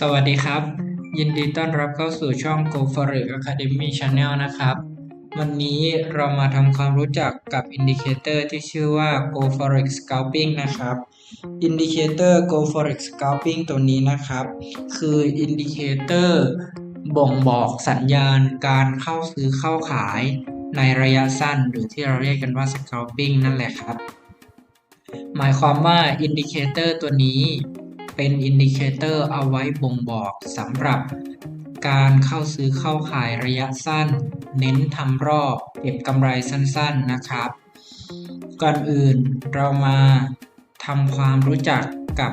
สวัสดีครับ ยินดีต้อนรับเข้าสู่ช่อง Go Forex Academy Channel นะครับ วันนี้เรามาทำความรู้จักกับอินดิเคเตอร์ที่ชื่อว่า Go Forex Scalping นะครับอินดิเคเตอร์ Go Forex Scalping ตัวนี้นะครับ คืออินดิเคเตอร์บ่งบอกสัญญาณการเข้าซื้อเข้าขายในระยะสั้นหรือที่เราเรียกกันว่า Scalping นั่นแหละครับ หมายความว่าอินดิเคเตอร์ตัวนี้ เป็นอินดิเคเตอร์เอาไว้บ่งบอกสำหรับ การเข้าซื้อเข้าขายระยะสั้น เน้นทำรอบเก็บกำไรสั้นๆนะครับ ก่อนอื่นเรามาทำความรู้จักกับ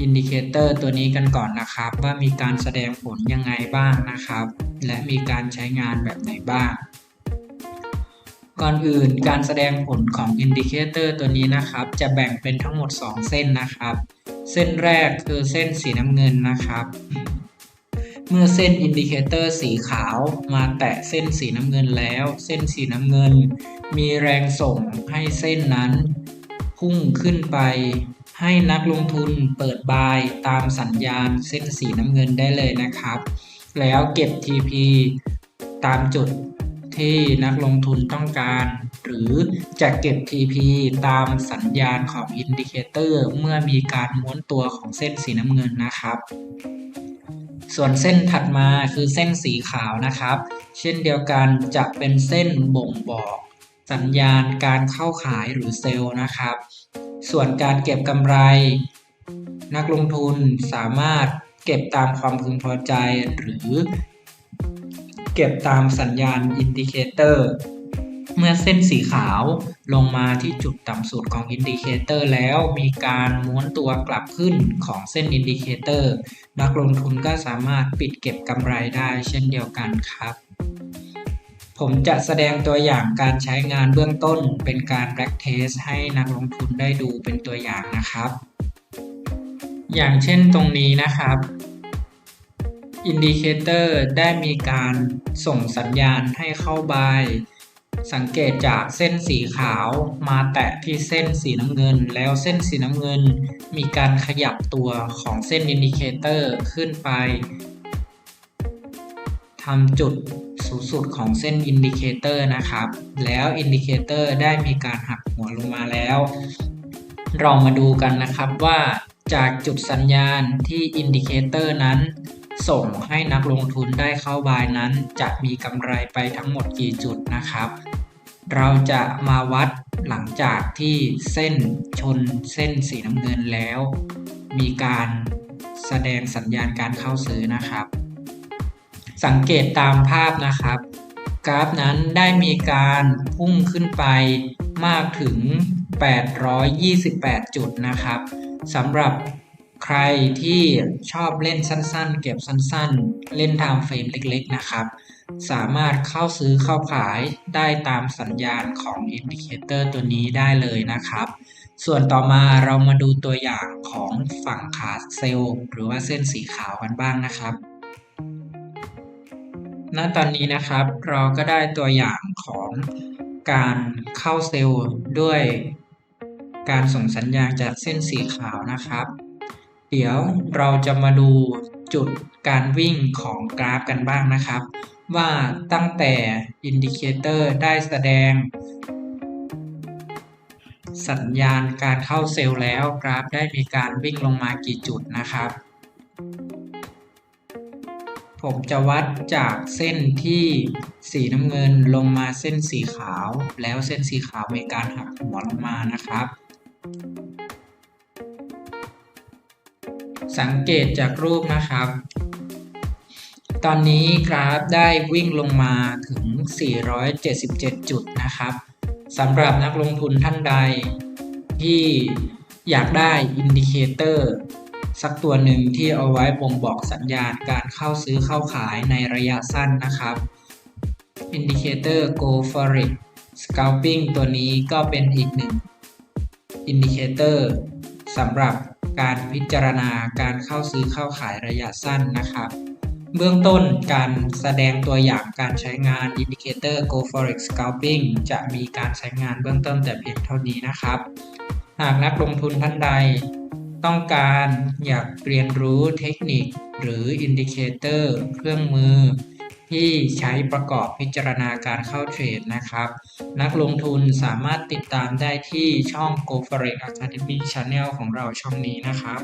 อินดิเคเตอร์ตัวนี้กันก่อนนะครับ ว่ามีการแสดงผลยังไงบ้างนะครับ และมีการใช้งานแบบไหนบ้าง ก่อนอื่นการแสดงผลของอินดิเคเตอร์ตัวนี้นะครับ จะแบ่งเป็นทั้งหมด 2 เส้นนะครับ เส้นแรกคือเส้นสีน้ำเงินนะครับ เมื่อเส้นอินดิเคเตอร์สีขาวมาแตะเส้นสีน้ำเงินแล้ว เส้นสีน้ำเงิน มีแรงส่งให้เส้นนั้น พุ่งขึ้นไป ให้นักลงทุนเปิดบายตามสัญญาณเส้นสีน้ำเงินได้เลยนะครับ แล้วเก็บ TP ตามจุด ที่นักลงทุนต้องการ หรือจะเก็บ TP ตามสัญญาณของอินดิเคเตอร์เมื่อมีการม้วนตัวของเส้นสีน้ำเงินนะครับ ส่วนเส้นถัดมาคือเส้นสีขาวนะครับ เช่นเดียวกันจะเป็นเส้นบ่งบอกสัญญาณการเข้าขายหรือเซลล์นะครับ ส่วนการเก็บกำไร นักลงทุนสามารถเก็บตามความพึงพอใจหรือ เก็บตามสัญญาณอินดิเคเตอร์ เมื่อเส้นสีขาวลงมาที่จุดต่ำสุดของอินดิเคเตอร์แล้วมีการม้วนตัวกลับขึ้นของเส้นอินดิเคเตอร์ นักลงทุนก็สามารถปิดเก็บกำไรได้เช่นเดียวกันครับผมจะแสดงตัวอย่างการใช้งานเบื้องต้นเป็นการ back test ให้นักลงทุนได้ดูเป็นตัวอย่างนะครับ อย่างเช่นตรงนี้นะครับ อินดิเคเตอร์ได้มีการส่งสัญญาณให้เข้าบายสังเกตจากเส้นสีขาวมาแตะที่เส้นสีน้ำเงิน แล้วเส้นสีน้ำเงินมีการขยับตัวของเส้นอินดิเคเตอร์ขึ้นไปทำจุดสูงสุดของเส้นอินดิเคเตอร์นะครับ แล้วอินดิเคเตอร์ได้มีการหักหัวลงมาแล้ว เรามาดูกันนะครับว่าจากจุดสัญญาณที่อินดิเคเตอร์นั้น ส่งให้นักลงทุนได้เข้าบายนั้น จะมีกำไรไปทั้งหมดกี่จุดนะครับ เราจะมาวัดหลังจากที่เส้นชนเส้นสีน้ำเงินแล้ว มีการแสดงสัญญาณการเข้าซื้อนะครับ สังเกตตามภาพนะครับ กราฟนั้นได้มีการพุ่งขึ้นไปมากถึง 828 จุดนะครับสำหรับ ใครที่ชอบเล่นสั้นๆ เก็บสั้นๆ เล่นไทม์เฟรมเล็กๆ นะครับ สามารถเข้าซื้อเข้าขายได้ตามสัญญาณของอินดิเคเตอร์ตัวนี้ได้เลยนะครับ ส่วนต่อมาเรามาดูตัวอย่างของฝั่งขาเซลล์หรือว่าเส้นสีขาวกันบ้างนะครับณตอนนี้นะครับเราก็ได้ตัวอย่างของการเข้าเซลล์ด้วยการส่งสัญญาณจากเส้นสีขาวนะครับ เดี๋ยวเราจะมาดูจุดการวิ่งของกราฟกันบ้างนะครับ ว่าตั้งแต่อินดิเคเตอร์ได้แสดง สัญญาณการเข้าเซลล์แล้วกราฟได้มีการวิ่งลงมากี่จุดนะครับ ผมจะวัดจากเส้นที่สีน้ำเงินลงมาเส้นสีขาว แล้วเส้นสีขาวมีการหักหัวลงมานะครับ สังเกตจากรูปนะครับ ตอนนี้กราฟได้วิ่งลงมาถึง 477 จุดนะครับสำหรับนักลงทุนท่านใด ที่อยากได้อินดิเคเตอร์สักตัวหนึ่งที่เอาไว้บ่งบอกสัญญาณการเข้าซื้อเข้าขายในระยะสั้นนะครับอินดิเคเตอร์ Go for it Scalping ตัวนี้ก็เป็นอีกหนึ่งอินดิเคเตอร์สำหรับ การพิจารณาการเข้าซื้อเข้าขายระยะสั้นนะครับ เบื้องต้นการแสดงตัวอย่างการใช้งาน Indicator Go Forex Scalping จะมีการใช้งานเบื้องต้นแต่เพียงเท่านี้นะครับ หากนักลงทุนท่านใด ต้องการอยากเรียนรู้เทคนิคหรืออินดิเคเตอร์เครื่องมือ ที่ใช้ประกอบพิจารณาการเข้าเทรดนะครับ นักลงทุนสามารถติดตามได้ที่ช่อง Go Forex Academy Channel ของเราช่องนี้นะครับ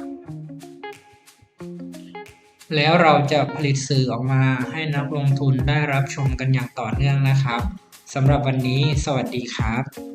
แล้วเราจะผลิตสื่อออกมาให้นักลงทุนได้รับชมกันอย่างต่อเนื่องนะครับสำหรับวันนี้ สวัสดีครับ